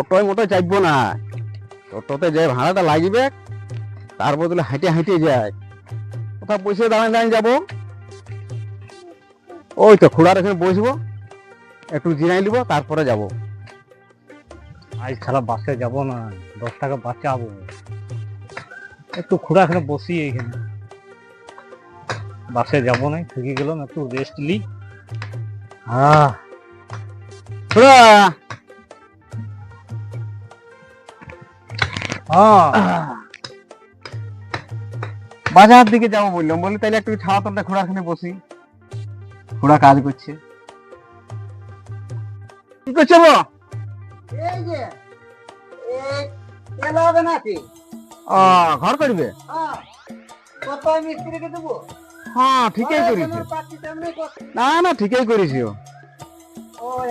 টোটোয় মোটো চাইব না। টোটোতে যে ভাড়াটা লাগবে তার বদলে হাঁটে হাঁটে যায়। কোথাও বসে দাঁড়ায় দাঁড়িয়ে যাব। ওই তো খুড়ার এখানে বসবো একটু জিরাই নিব তারপরে যাব। আজ সারা বাসে যাব না দশ টাকা বাঁচাবো। একটু খুঁড়া এখানে বসি এইখানে বাসে যাব না থেকে গেলাম একটু রেস্ট লি। আহ খুড়া! বাজার দিকে যাব বললাম। বলি তাহলে একটু ছাড়া তলটা খুড়ার এখানে বসি। খুড়া কাজ করছে। কি করছে গো? এই যে তেল হবে নাকি? ও, ঘর করবে? হ্যাঁ। কত মিস্ত্রিকে দেবো? হ্যাঁ ঠিকই করেছে। না না ঠিকই করেছি।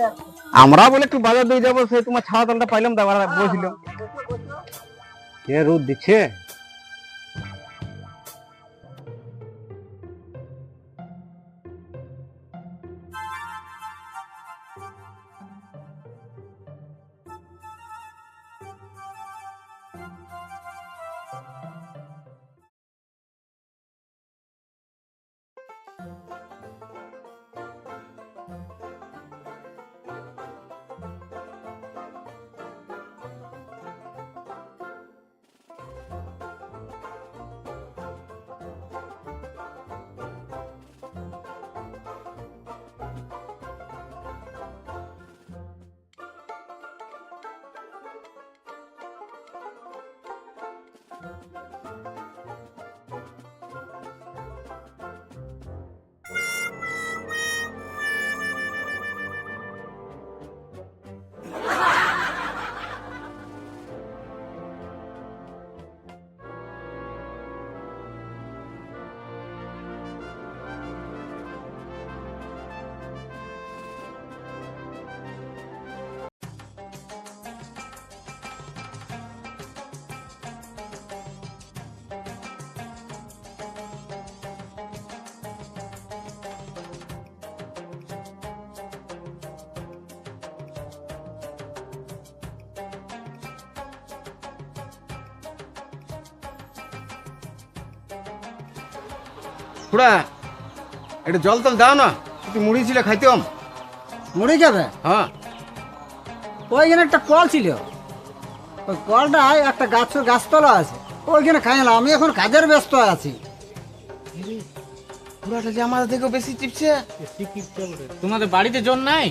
আছে। আমরা বলে একটু বাজার দিয়ে যাব সে তোমার ছাড়া তলটা পাইলাম তারপর বসছিল বসো, বসো। কে Música খুড়া একটু জল টল দাও না একটু মুড়ি ছিল খাইতাম মুড়ি যাবে হ্যাঁ। ওইখানে একটা কল ছিল। ওই কলটা একটা গাছের গাছতলা আছে। ওইখানে খাইলাম আমি এখন কাজের ব্যস্ত আছি। খুড়াটা যে আমাদের থেকেও বেশি চিপছে। তোমাদের বাড়িতে জন নাই?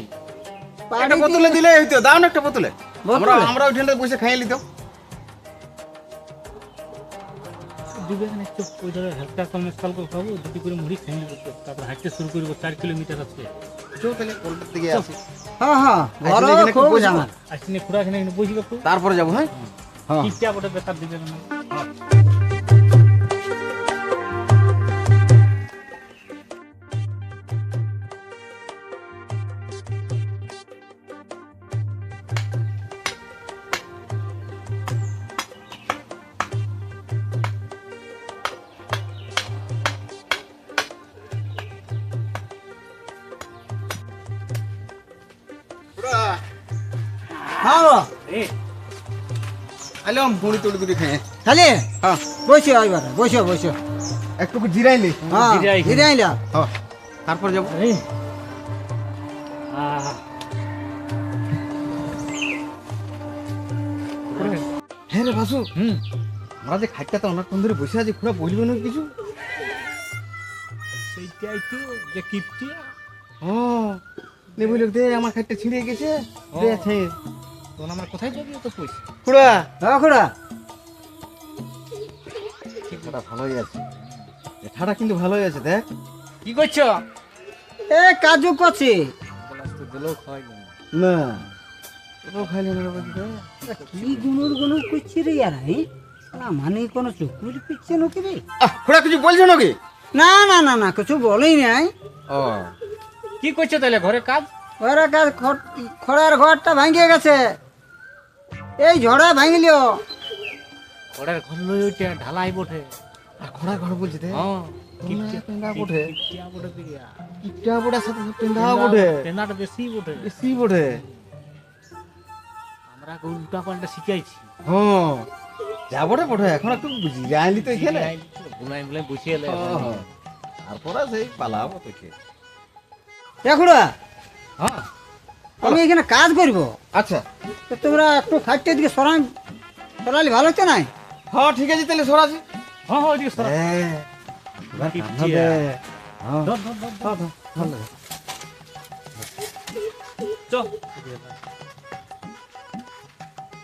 একটা বোতলে দিলে হইতো দাও না একটা বোতলে। আমরা বোতলে? আমরা ওইখানটা বসে খাইয়ে নিতাম। দিবে এখানে একটু ওই ধরো হালকা কমে সাল করে খাব দুটি করে মুড়ি খেয়ে নেব। তারপর হাঁটতে শুরু করব চার কিলোমিটার আছে তারপরে যাব হ্যাঁ? থেকে আসি হ্যাঁ আইলাম মুড়ি তুলি তুলি খেয়ে খালি হ্যাঁ। বসো এবার বসো বসো। একটু জিরাইলি হ্যাঁ জিরে আইছি। জিরে আইলা হ্যাঁ তারপর যাব। এই। হ্যাঁ রে বাসু। হুম। আমরা যে খাইটা তো অনেকক্ষণ ধরে বসে আছি খুড়া বলবে না কিছু? সেইটাই তো যে কিপটিয়া। ও নে বলি দে আমার খাইটা ছিঁড়ে গেছে। দে তখন আমার কোথায় যাবি তো খুড়া। হ্যাঁ খুড়া। ঠাটা ভালোই আছে। ঠাটা কিন্তু ভালোই আছে দেখ। কি করছ এ কাজু করছি তো দিলেও খাওয়াই না। না। খাইলে না রে বাকি রে। কি গুনুর গুনুর করছি রে মানে কোনো চুকুর পিচ্ছে নাকি রে? খুড়া কিছু বলছো নাকি? না না না না কিছু বলেই নাই। ও। কি করছ তাহলে ঘরে কাজ? ওরা কাজ খড়- খড়ের ঘরটা ভাঙিয়ে গেছে। এই ঝড়ে ভাঙিলিও। ঘরের ঘর লই ওইটা ঢালাই বটে। আর খুড়া ঘর বলছে দে হ্যাঁ কিপটিয়া টেঙ্গা বটে? কিপটিয়া বটে দিয়া কিপটা বড়া সাথে সাথে টেন্ডা বটে? তেনাটা বেশি বটে। বেশি বটে? আমরা ওরা উল্টা পাল্টা শিখাইছি। হ্যাঁ। যাব রে পঠে এখন একটু জানলি তো এখানে। বুলাই বুলাই বসে এলে। তারপরে সেই পালাবো তোকে। এখুড়া হ্যাঁ। আমি এখানে কাজ করব। আচ্ছা। তো তোমরা একটু খাটতে দিকে সরাই সরালি ভালো হচ্ছে না হ্যাঁ ঠিক আছে তাহলে সরাজি হ্যাঁ হ্যাঁ ওইদিকে সরা হ্যাঁ। হ্যাঁ। ধর, ধর, ধর, ধর। ভালো। চ।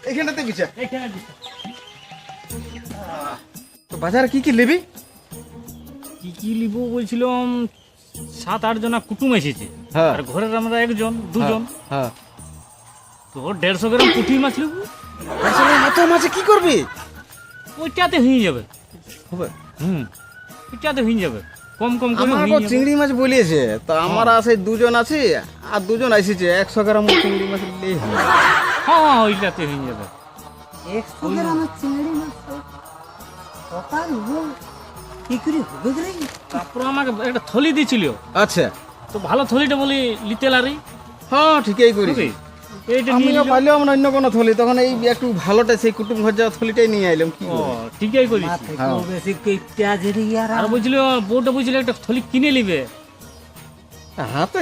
এখানটাতে বিচার। তো বাজারে কি কি নিবি? কি কি লিবো বলছিলাম? সাত আট জনা কুটুম এসেছে। হ্যাঁ। আর ঘরের আমরা একজন দুজন। হ্যাঁ। তো দেড়শো গ্রাম পুঁটি মাছ লিবো আসলে এত মাছে কি করবি? ওইটাতে হয়ে যাবে। হবে হুম। ওইটাতে হয়ে যাবে। কম কম করে আমার হয়ে যাবে। চিংড়ি মাছ বলিয়েছে। তো আমার আছে দুজন আছে আর দুজন এসেছে। একশো গ্রাম চিংড়ি মাছ হবে। হ্যাঁ হ্যাঁ ওইটাতে হয়ে যাবে। একশো গ্রামের চিংড়ি মাছ সকাল কি করে হবে রে। তারপর আমাকে একটা থলি দিছিল আচ্ছা। তো ভালো থলিটা বলি লিতে লারি। হ্যাঁ ঠিকই করি এইটা আমিও অন্য কোনো থলি তখন এই একটু ভালোটা সেই কুটুম ঘর যাওয়া থলিটাই নিয়ে আইলাম কি ও ঠিকই করিস। মাথায় হ্যাঁ। আর বলছিল বউটা বলছিল একটা থলি কিনে নিবে। হ্যাঁ তো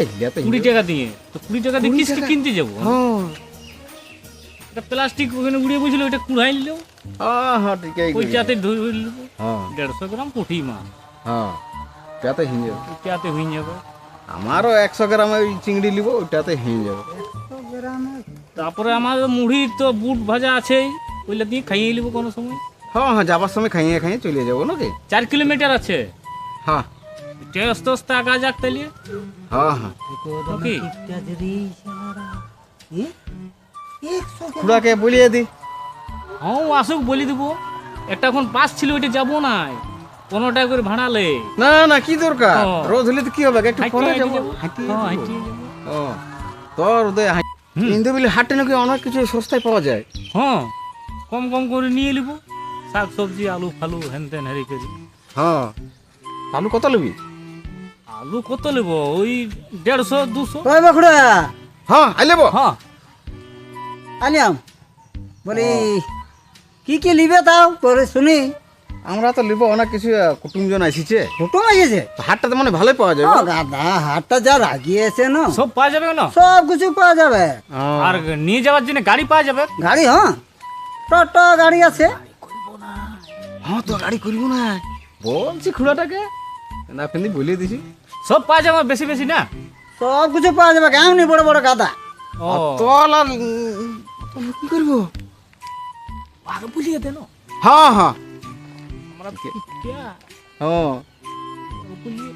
কুড়ি টাকা দিয়ে। তো কুড়ি টাকা দিয়ে কুড়ি কিনতে যাব। হ্যাঁ। একটা প্লাস্টিক ওখানে উড়িয়ে বলছিল ওইটা কুড়াই নিল হ্যাঁ হ্যাঁ ঠিকই করি ওইটাতে ধরে নিব হ্যাঁ। দেড়শো গ্রাম পুঁটি মাছ। হ্যাঁ ওটাতে যাবে। ওইটাতে হয়ে যাবে। আমারও একশো গ্রাম ওই চিংড়ি নিব ওইটাতে হিয়ে যাবে। তারপরে আমার মুড়ি তো বুট ভাজা আছেই ওইটা দিয়ে খাইয়ে নিব কোনো সময়। হ্যাঁ হ্যাঁ যাবার সময় খাইয়ে খাইয়ে চলে যাব নাকি? চার কিলোমিটার আছে। হ্যাঁ। আস্তে আস্তে আগা যাক তাহলে হ্যাঁ হ্যাঁ। ওকে খুড়াকে বলিয়ে দি। হ্যাঁ ও আসুক বলি দিব। একটা এখন পাস ছিল ওইটা যাব না পনেরো টাকা করে ভাড়ালে। না না কি দরকার। রোজ হলে তো কি হবে? একটু পরে যাব। ও তোর উদয় হুম। ইন্দুবিলি হাটে নাকি অনেক কিছু সস্তায় পাওয়া যায়? হ্যাঁ কম কম করে নিয়ে নিব। শাক সবজি আলু ফালু হেন তেন হেরি করি। হ্যাঁ। আলু কত নিবি? আলু কত নেব? ওই দেড়শো দুশো। হ্যাঁ আইলে বো হ্যাঁ। আলিয়াম বলি কি কি নিবে তাও? পরে শুনি। আমরা তো নিব অনেক কিছু কুটুমজন আসিছে কুটুম এসেছে তো হাটটা তো মানে ভালোই পাওয়া যাবে। গাদা হাটটা যা রাগিয়েছে না। সব পাওয়া যাবে না সব কিছু পাওয়া যাবে। আর নিয়ে যাওয়ার জন্য গাড়ি পাওয়া যাবে? গাড়ি হ্যাঁ। টোটো গাড়ি আছে। হ্যাঁ তো গাড়ি করব না। বলছি খুড়াটাকে না ফেন্দি বলিয়ে দিছি। সব পাওয়া যাবে বেশি বেশি না? সব কিছু পাওয়া যাবে। কেমনি বড় বড় গাদা তল তবে কি করব? আগে বুঝিয়ে দেন হ্যাঁ হ্যাঁ। আমরা হ্যাঁ বুঝিয়ে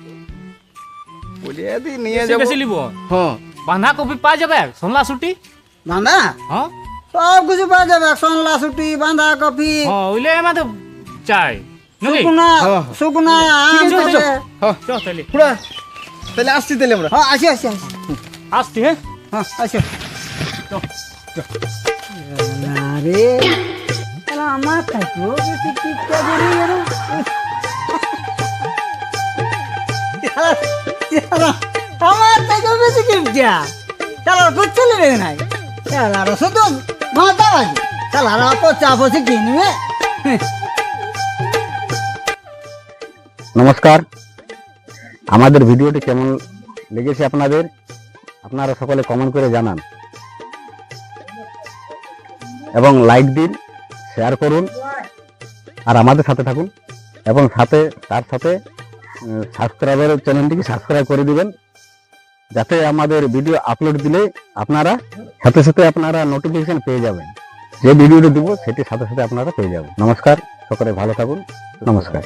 দে। নিয়ে যাব। বেশি লিব? হ্যাঁ। বাঁধা কপি পাওয়া যাবে? সোনলা ছুটি? বাঁধা হ্যাঁ। সব কিছু পাওয়া যাবে। সনলা ছুটি বাঁধা কফি হ্যাঁ ওইলে আমাদের চাই। শুকনা। শুকনা আম তাহলে। তাহলে আসছি তাহলে আমরা। হ্যাঁ আসি আসি আসি আসছি। হ্যাঁ হ্যাঁ আসি আরে আমার বেশি আমার তাহলে নাই। তাহলে শুধু মাথা কিনবে নমস্কার। আমাদের ভিডিওটি কেমন লেগেছে আপনাদের? আপনারা সকলে কমেন্ট করে জানান। এবং লাইক দিন শেয়ার করুন, আর আমাদের সাথে থাকুন, এবং সাথে, তার সাথে সাবস্ক্রাইবের চ্যানেলটিকে সাবস্ক্রাইব করে দিবেন, যাতে আমাদের ভিডিও আপলোড দিলে আপনারা সাথে সাথে আপনারা নোটিফিকেশান পেয়ে যাবেন। যে ভিডিওটা দেবো সেটি সাথে সাথে আপনারা পেয়ে যাবেন। নমস্কার, সকলে ভালো থাকুন। নমস্কার।